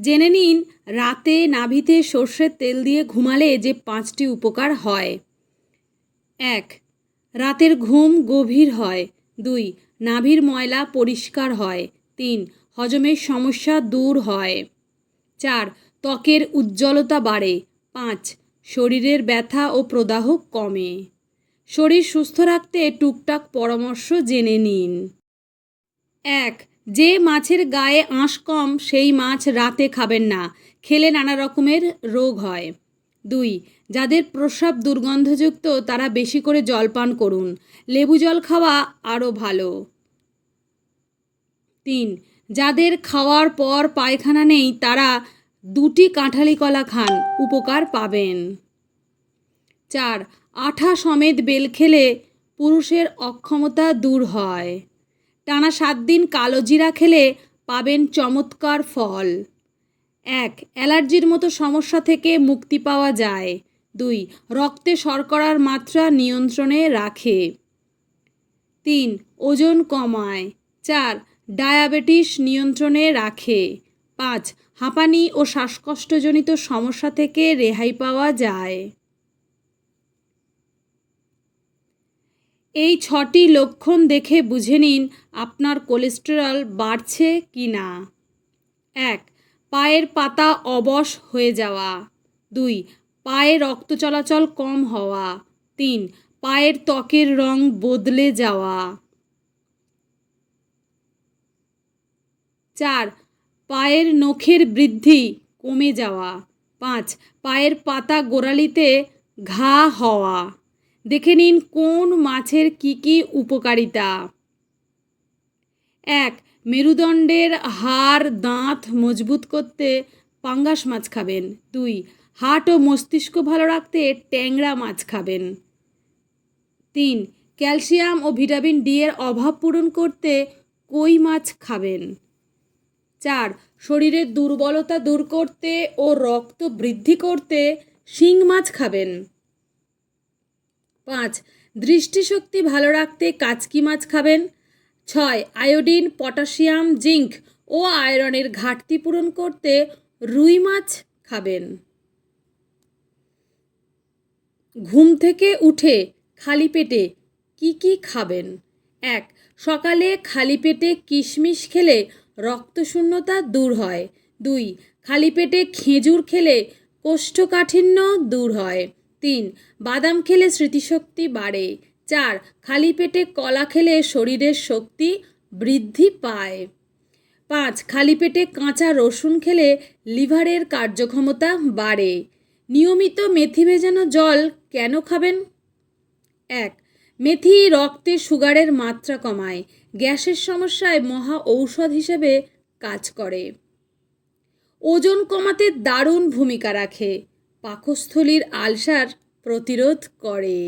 জেনে নিন, রাতে নাভিতে সর্ষের তেল দিয়ে ঘুমালে যে পাঁচটি উপকার হয়। এক, রাতের ঘুম গভীর হয়। দুই, নাভির ময়লা পরিষ্কার হয়। তিন হজমের সমস্যা দূর হয়। চার, ত্বকের উজ্জ্বলতা বাড়ে। পাঁচ, শরীরের ব্যথা ও প্রদাহ কমে। শরীর সুস্থ রাখতে টুকটাক পরামর্শ জেনে নিন। এক যে মাছের গায়ে আঁশ কম, সেই মাছ রাতে খাবেন না। খেলে নানা রকমের রোগ হয়। দুই, যাদের প্রস্রাব দুর্গন্ধযুক্ত, তারা বেশি করে জল পান করুন। লেবু জল খাওয়া আরও ভালো। তিন, যাদের খাওয়ার পর পায়খানা নেই, তারা দুটি কাঁঠালি কলা খান, উপকার পাবেন। চার, আঠা সমেত বেল খেলে পুরুষের অক্ষমতা দূর হয়। টানা সাত দিন কালো জিরা খেলে পাবেন চমৎকার ফল। এক, অ্যালার্জির মতো সমস্যা থেকে মুক্তি পাওয়া যায়। দুই, রক্তে শর্করার মাত্রা নিয়ন্ত্রণে রাখে। তিন, ওজন কমায়। চার, ডায়াবেটিস নিয়ন্ত্রণে রাখে। পাঁচ, হাঁপানি ও শ্বাসকষ্টজনিত সমস্যা থেকে রেহাই পাওয়া যায়। এই ছটি লক্ষণ দেখে বুঝে নিন আপনার কোলেস্টেরল বাড়ছে কি না। এক, পায়ের পাতা অবশ হয়ে যাওয়া। দুই, পায়ে রক্ত চলাচল কম হওয়া। তিন, পায়ের ত্বকের রং বদলে যাওয়া। চার, পায়ের নখের বৃদ্ধি কমে যাওয়া। পাঁচ, পায়ের পাতা গোড়ালিতে ঘা হওয়া। দেখে নিন কোন মাছের কি কি উপকারিতা। এক, মেরুদণ্ডের হাড়, দাঁত মজবুত করতে পাঙ্গাস মাছ খাবেন। দুই হার্ট ও মস্তিষ্ক ভালো রাখতে ট্যাংরা মাছ খাবেন। তিন, ক্যালসিয়াম ও ভিটামিন ডি এর অভাব পূরণ করতে কই মাছ খাবেন। চার, শরীরের দুর্বলতা দূর করতে ও রক্ত বৃদ্ধি করতে শিং মাছ খাবেন। পাঁচ, দৃষ্টিশক্তি ভালো রাখতে কাচকি মাছ খাবেন? ছয়, আয়োডিন, পটাশিয়াম, জিঙ্ক ও আয়রনের ঘাটতি পূরণ করতে রুই মাছ খাবেন। ঘুম থেকে উঠে খালি পেটে কি কি খাবেন? এক, সকালে খালি পেটে কিশমিশ খেলে রক্তশূন্যতা দূর হয়। দুই, খালি পেটে খেজুর খেলে কোষ্ঠকাঠিন্য দূর হয়। তিন, বাদাম খেলে স্মৃতিশক্তি বাড়ে। চার, খালি পেটে কলা খেলে শরীরের শক্তি বৃদ্ধি পায়। পাঁচ, খালি পেটে কাঁচা রসুন খেলে লিভারের কার্যক্ষমতা বাড়ে। নিয়মিত মেথি ভেজানো জল কেন খাবেন? এক, মেথি রক্তে সুগারের মাত্রা কমায়। গ্যাসের সমস্যায় মহা ঔষধ হিসেবে কাজ করে। ওজন কমাতে দারুণ ভূমিকা রাখে। পাকস্থলীর আলসার প্রতিরোধ করে।